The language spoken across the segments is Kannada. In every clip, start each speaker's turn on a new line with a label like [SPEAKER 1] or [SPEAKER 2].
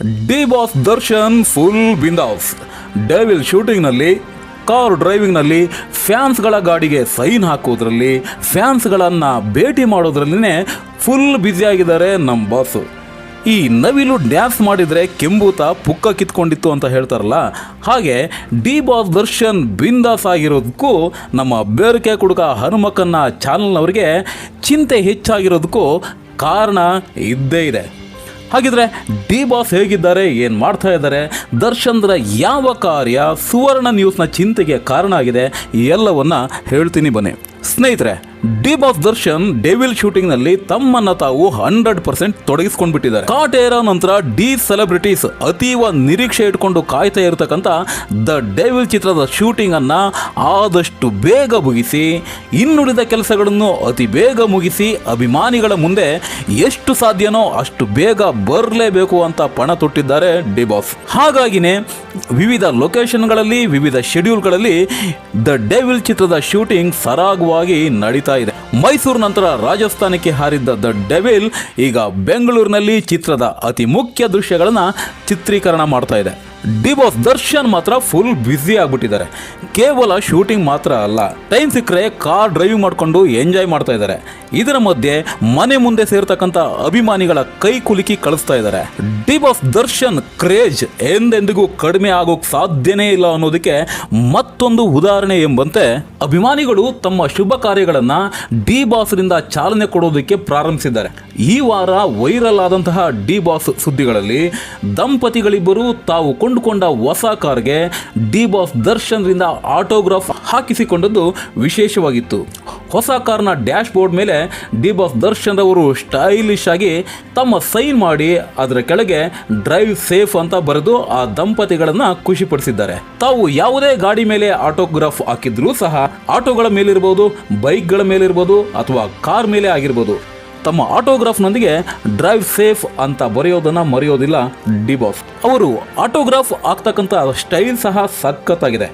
[SPEAKER 1] ಡಿ ಬಾಸ್ ದರ್ಶನ್ ಫುಲ್ ಬಿಂದಾಸ್ ಡೇವಿಲ್ ಶೂಟಿಂಗ್ನಲ್ಲಿ ಕಾರ್ ಡ್ರೈವಿಂಗ್ನಲ್ಲಿ ಫ್ಯಾನ್ಸ್ಗಳ ಗಾಡಿಗೆ ಸೈನ್ ಹಾಕೋದ್ರಲ್ಲಿ ಫ್ಯಾನ್ಸ್ಗಳನ್ನು ಭೇಟಿ ಮಾಡೋದ್ರಲ್ಲಿನೇ ಫುಲ್ ಬ್ಯುಸಿಯಾಗಿದ್ದಾರೆ ನಮ್ಮ ಬಾಸು ಈ ನವಿಲು ಡ್ಯಾನ್ಸ್ ಮಾಡಿದರೆ ಕೆಂಬೂತ ಪುಕ್ಕ ಕಿತ್ಕೊಂಡಿತ್ತು ಅಂತ ಹೇಳ್ತಾರಲ್ಲ, ಹಾಗೆ ಡಿ ಬಾಸ್ ದರ್ಶನ್ ಬಿಂದಾಸ್ ಆಗಿರೋದಕ್ಕೂ ನಮ್ಮ ಬೇರಿಕೆ ಕುಡುಕ ಹನುಮಕ್ಕನ್ನ ಚಾನಲ್ನವರಿಗೆ ಚಿಂತೆ ಹೆಚ್ಚಾಗಿರೋದಕ್ಕೂ ಕಾರಣ ಇದ್ದೇ ಇದೆ. ಹಾಗಿದ್ರೆ ಡಿ ಬಾಸ್ ಹೇಗಿದ್ದಾರೆ, ಏನು ಮಾಡ್ತಾ ಇದ್ದಾರೆ ದರ್ಶನ್ರ ಯಾವ ಕಾರ್ಯ, ಸುವರ್ಣ ನ್ಯೂಸ್ನ ಚಿಂತೆಗೆ ಕಾರಣ ಆಗಿದೆ, ಎಲ್ಲವನ್ನ ಹೇಳ್ತೀನಿ ಬನ್ನಿ. ಸ್ನೇಹಿತರೆ ಡಿ ಬಾಸ್ ದರ್ಶನ್ ಡೆವಿಲ್ ಶೂಟಿಂಗ್ನಲ್ಲಿ ತಮ್ಮನ್ನ ತಾವು ಹಂಡ್ರೆಡ್ ಪರ್ಸೆಂಟ್ ತೊಡಗಿಸ್ಕೊಂಡ್ಬಿಟ್ಟಿದ್ದಾರೆ. ಕಾಟೇರ ನಂತರ ಡಿ ಸೆಲೆಬ್ರಿಟೀಸ್ ಅತೀವ ನಿರೀಕ್ಷೆ ಇಟ್ಕೊಂಡು ಕಾಯ್ತಾ ಇರತಕ್ಕಂಥ ದ ಡೆವಿಲ್ ಚಿತ್ರದ ಶೂಟಿಂಗ್ ಅನ್ನ ಆದಷ್ಟು ಬೇಗ ಮುಗಿಸಿ, ಇನ್ನುಳಿದ ಕೆಲಸಗಳನ್ನು ಅತಿ ಬೇಗ ಮುಗಿಸಿ ಅಭಿಮಾನಿಗಳ ಮುಂದೆ ಎಷ್ಟು ಸಾಧ್ಯನೋ ಅಷ್ಟು ಬೇಗ ಬರಲೇಬೇಕು ಅಂತ ಪಣ ತೊಟ್ಟಿದ್ದಾರೆ ಡಿ ಬಾಸ್ ಹಾಗಾಗಿನೇ ವಿವಿಧ ಲೊಕೇಶನ್ಗಳಲ್ಲಿ ವಿವಿಧ ಶೆಡ್ಯೂಲ್ಗಳಲ್ಲಿ ದ ಡೆವಿಲ್ ಚಿತ್ರದ ಶೂಟಿಂಗ್ ಸರಾಗವಾಗಿ ನಡೀತಾ ಇದೆ. ಮೈಸೂರು ನಂತರ ರಾಜಸ್ಥಾನಕ್ಕೆ ಹಾರಿದ್ದ ದ ಡೆವಿಲ್ ಈಗ ಬೆಂಗಳೂರಿನಲ್ಲಿ ಚಿತ್ರದ ಅತಿ ಮುಖ್ಯ ದೃಶ್ಯಗಳನ್ನು ಚಿತ್ರೀಕರಣ ಮಾಡ್ತಾ ಇದೆ. ಡಿ ಬಾಸ್ ದರ್ಶನ್ ಮಾತ್ರ ಫುಲ್ ಬ್ಯುಸಿ ಆಗ್ಬಿಟ್ಟಿದ್ದಾರೆ. ಕೇವಲ ಶೂಟಿಂಗ್ ಮಾತ್ರ ಅಲ್ಲ ಟೈಮ್ ಸಿಕ್ಕರೆ ಕಾರ್ ಡ್ರೈವ್ ಮಾಡಿಕೊಂಡು ಎಂಜಾಯ್ ಮಾಡ್ತಾ ಇದ್ದಾರೆ. ಇದರ ಮಧ್ಯೆ ಮನೆ ಮುಂದೆ ಸೇರ್ತಕ್ಕಂಥ ಅಭಿಮಾನಿಗಳ ಕೈ ಕುಲುಕಿ ಕಳಿಸ್ತಾ ಇದ್ದಾರೆ. ಡಿ ಬಾಸ್ ದರ್ಶನ್ ಕ್ರೇಜ್ ಎಂದೆಂದಿಗೂ ಕಡಿಮೆ ಆಗೋಕ್ ಸಾಧ್ಯನೇ ಇಲ್ಲ ಅನ್ನೋದಕ್ಕೆ ಮತ್ತೊಂದು ಉದಾಹರಣೆ ಎಂಬಂತೆ ಅಭಿಮಾನಿಗಳು ತಮ್ಮ ಶುಭ ಕಾರ್ಯಗಳನ್ನು ಡಿ ಬಾಸ್ರಿಂದ ಚಾಲನೆ ಕೊಡೋದಕ್ಕೆ ಪ್ರಾರಂಭಿಸಿದ್ದಾರೆ. ಈ ವಾರ ವೈರಲ್ ಆದಂತಹ ಡಿ ಬಾಸ್ ಸುದ್ದಿಗಳಲ್ಲಿ ದಂಪತಿಗಳಿಬ್ಬರು ತಾವು ಕೊಂಡುಕೊಂಡ ಹೊಸ ಕಾರ್ಗೆ ಡಿ ಬಾಸ್ ದರ್ಶನ್ರಿಂದ ಆಟೋಗ್ರಾಫ್ ಹಾಕಿಸಿಕೊಂಡದ್ದು ವಿಶೇಷವಾಗಿತ್ತು. ಹೊಸ ಕಾರ್ನ ಡ್ಯಾಶ್ ಬೋರ್ಡ್ ಮೇಲೆ ಡಿ ಬಾಸ್ ದರ್ಶನ್ ಅವರು ಸ್ಟೈಲಿಶ್ ಆಗಿ ತಮ್ಮ ಸೈನ್ ಮಾಡಿ ಅದರ ಕೆಳಗೆ ಡ್ರೈವ್ ಸೇಫ್ ಅಂತ ಬರೆದು ಆ ದಂಪತಿಗಳನ್ನ ಖುಷಿಪಡಿಸಿದ್ದಾರೆ. ತಾವು ಯಾವುದೇ ಗಾಡಿ ಮೇಲೆ ಆಟೋಗ್ರಾಫ್ ಹಾಕಿದ್ರೂ ಸಹ ಆಟೋಗಳ ಮೇಲಿರ್ಬೋದು, ಬೈಕ್ಗಳ ಮೇಲಿರ್ಬೋದು ಅಥವಾ ಕಾರ್ ಮೇಲೆ ಆಗಿರ್ಬೋದು. ತಮ್ಮ ಆಟೋಗ್ರಾಫ್ನೊಂದಿಗೆ ಡ್ರೈವ್ ಸೇಫ್ ಅಂತ ಬರೆಯೋದನ್ನ ಮರೆಯೋದಿಲ್ಲ ಡಿ ಬಾಸ್. ಅವರು ಆಟೋಗ್ರಾಫ್ ಆಗ್ತಕ್ಕಂಥ ಸ್ಟೈಲ್ ಸಹ ಸಖತ್ತಾಗಿದೆ.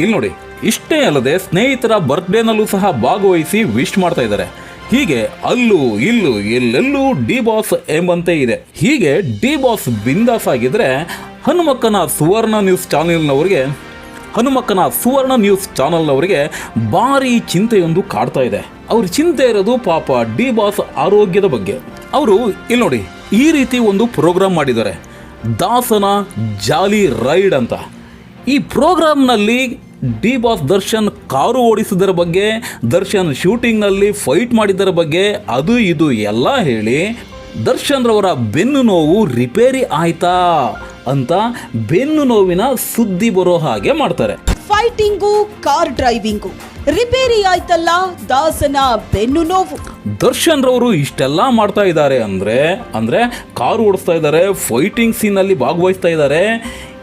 [SPEAKER 1] ಇಲ್ಲಿ ನೋಡಿ, ಇಷ್ಟೇ ಅಲ್ಲದೆ ಸ್ನೇಹಿತರ ಬರ್ತ್ಡೇನಲ್ಲೂ ಸಹ ಭಾಗವಹಿಸಿ ವಿಶ್ ಮಾಡ್ತಾ ಇದ್ದಾರೆ. ಹೀಗೆ ಅಲ್ಲೂ ಇಲ್ಲೂ ಎಲ್ಲೆಲ್ಲೂ ಡಿ ಬಾಸ್ ಎಂಬಂತೆ ಇದೆ. ಹೀಗೆ ಡಿ ಬಾಸ್ ಬಿಂದಾಸ್ ಆಗಿದ್ರೆ ಹನುಮಕ್ಕನ ಸುವರ್ಣ ನ್ಯೂಸ್ ಚಾನೆಲ್ನವರಿಗೆ ಹನುಮಕ್ಕನ ಸುವರ್ಣ ನ್ಯೂಸ್ ಚಾನಲ್ನವರಿಗೆ ಭಾರಿ ಚಿಂತೆಯೊಂದು ಕಾಡ್ತಾ ಇದೆ. ಅವ್ರ ಚಿಂತೆ ಇರೋದು ಪಾಪ ಡಿ ಬಾಸ್ ಆರೋಗ್ಯದ ಬಗ್ಗೆ. ಅವರು ಇಲ್ಲಿ ನೋಡಿ, ಈ ರೀತಿ ಒಂದು ಪ್ರೋಗ್ರಾಮ್ ಮಾಡಿದ್ದಾರೆ. ದಾಸನ ಜಾಲಿ ರೈಡ್ ಅಂತ. ಈ ಪ್ರೋಗ್ರಾಮ್ನಲ್ಲಿ ಡಿ ಬಾಸ್ ದರ್ಶನ್ ಕಾರು ಓಡಿಸಿದರ ಬಗ್ಗೆ, ದರ್ಶನ್ ಶೂಟಿಂಗ್ನಲ್ಲಿ ಫೈಟ್ ಮಾಡಿದ್ದರ ಬಗ್ಗೆ, ಅದು ಇದು ಎಲ್ಲ ಹೇಳಿ ದರ್ಶನ್ ರವರ ಬೆನ್ನು ನೋವು ರಿಪೇರಿ ಆಯ್ತಾ? ಅಂತ ಬೆನ್ನು ನೋವಿನ ಸುದ್ದಿ ಬರೋ ಹಾಗೆ ಮಾಡ್ತಾರೆ.
[SPEAKER 2] ಫೈಟಿಂಗು ಕಾರ್ ಡ್ರೈವಿಂಗು ರಿಪೇರಿ ಆಯ್ತಲ್ಲ ದಾಸನ ಬೆನ್ನು ನೋವು.
[SPEAKER 1] ದರ್ಶನ್ ರವರು ಇಷ್ಟೆಲ್ಲ ಮಾಡ್ತಾ ಇದ್ದಾರೆ ಅಂದ್ರೆ ಅಂದ್ರೆ ಕಾರು ಓಡಿಸ್ತಾ ಇದ್ದಾರೆ ಫೈಟಿಂಗ್ ಸೀನಲ್ಲಿ ಭಾಗವಹಿಸ್ತಾ ಇದ್ದಾರೆ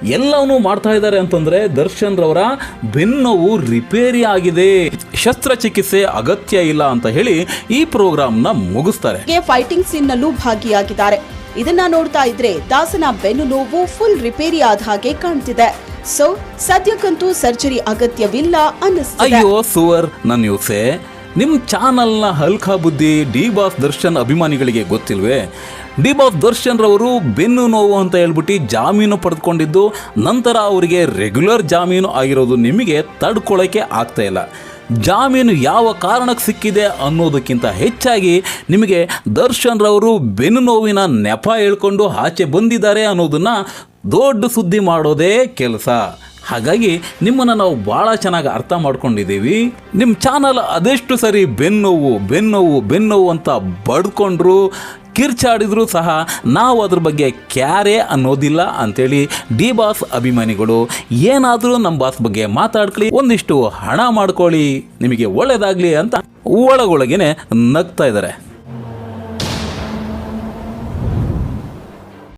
[SPEAKER 1] ಎಲ್ಲವನ್ನೂ ಮಾಡ್ತಾ ಇದ್ದಾರೆ ಅಂತಂದ್ರೆ ದರ್ಶನ್ ರವರ ಬೆನ್ನೋವು ರಿಪೇರಿ ಆಗಿದೆ. ಶಸ್ತ್ರಚಿಕಿತ್ಸೆ ಅಗತ್ಯ ಇಲ್ಲ ಅಂತ ಹೇಳಿ ಈ ಪ್ರೋಗ್ರಾಮ್ನ ಮುಗಿಸ್ತಾರೆ.
[SPEAKER 2] ಫೈಟಿಂಗ್ ಸೀನ್ ನಲ್ಲೂ ಭಾಗಿಯಾಗಿದ್ದಾರೆ. ಇದನ್ನ ನೋಡ್ತಾ ಇದ್ರೆ ದಾಸನ ಬೆನ್ನು ನೋವು ಫುಲ್ ರಿಪೇರಿ ಆದ ಹಾಗೆ ಕಾಣ್ತಿದೆ. ಸೊ ಸದ್ಯಕ್ಕಂತೂ ಸರ್ಜರಿ ಅಗತ್ಯವಿಲ್ಲ ಅನ್ನಿಸ್ತಿದೆ.
[SPEAKER 1] ಅಯ್ಯೋ, ಸುವರ್ ನನ್ನ ನ್ಯೂಸೆ ನಿಮ್ಮ ಚಾನಲ್ನ ಹಲ್ಕಾ ಬುದ್ಧಿ ಡಿ ಬಾಸ್ ದರ್ಶನ್ ಅಭಿಮಾನಿಗಳಿಗೆ ಗೊತ್ತಿಲ್ವೇ? ಡಿ ಬಾಸ್ ದರ್ಶನ್ ರವರು ಬೆನ್ನು ನೋವು ಅಂತ ಹೇಳ್ಬಿಟ್ಟು ಜಾಮೀನು ಪಡೆದುಕೊಂಡಿದ್ದು, ನಂತರ ಅವರಿಗೆ ರೆಗ್ಯುಲರ್ ಜಾಮೀನು ಆಗಿರೋದು ನಿಮಗೆ ತಡ್ಕೊಳ್ಳೋಕೆ ಆಗ್ತಾ ಇಲ್ಲ. ಜಾಮೀನು ಯಾವ ಕಾರಣಕ್ಕೆ ಸಿಕ್ಕಿದೆ ಅನ್ನೋದಕ್ಕಿಂತ ಹೆಚ್ಚಾಗಿ ನಿಮಗೆ ದರ್ಶನ್ ರವರು ಬೆನ್ನು ನೋವಿನ ನೆಪ ಹೇಳ್ಕೊಂಡು ಆಚೆ ಬಂದಿದ್ದಾರೆ ಅನ್ನೋದನ್ನು ದೊಡ್ಡ ಸುದ್ದಿ ಮಾಡೋದೇ ಕೆಲಸ. ಹಾಗಾಗಿ ನಿಮ್ಮನ್ನು ನಾವು ಭಾಳ ಚೆನ್ನಾಗಿ ಅರ್ಥ ಮಾಡ್ಕೊಂಡಿದ್ದೀವಿ. ನಿಮ್ಮ ಚಾನಲ್ ಅದೆಷ್ಟು ಸರಿ ಬೆನ್ನೋವು ಬೆನ್ನೋವು ಬೆನ್ನೋವು ಅಂತ ಬಡ್ಕೊಂಡ್ರು ಕಿರ್ಚಾಡಿದ್ರು ಸಹ ನಾವು ಅದ್ರ ಬಗ್ಗೆ ಕ್ಯಾರೆ ಅನ್ನೋದಿಲ್ಲ ಅಂತೇಳಿ ಡಿ ಬಾಸ್ ಅಭಿಮಾನಿಗಳು ಏನಾದರೂ ನಮ್ಮ ಬಾಸ್ ಬಗ್ಗೆ ಮಾತಾಡ್ಕೊಳ್ಳಿ, ಒಂದಿಷ್ಟು ಹಣ ಮಾಡ್ಕೊಳ್ಳಿ, ನಿಮಗೆ ಒಳ್ಳೇದಾಗಲಿ ಅಂತ ಒಳಗೊಳಗೇನೆ ನಗ್ತಾ ಇದ್ದಾರೆ.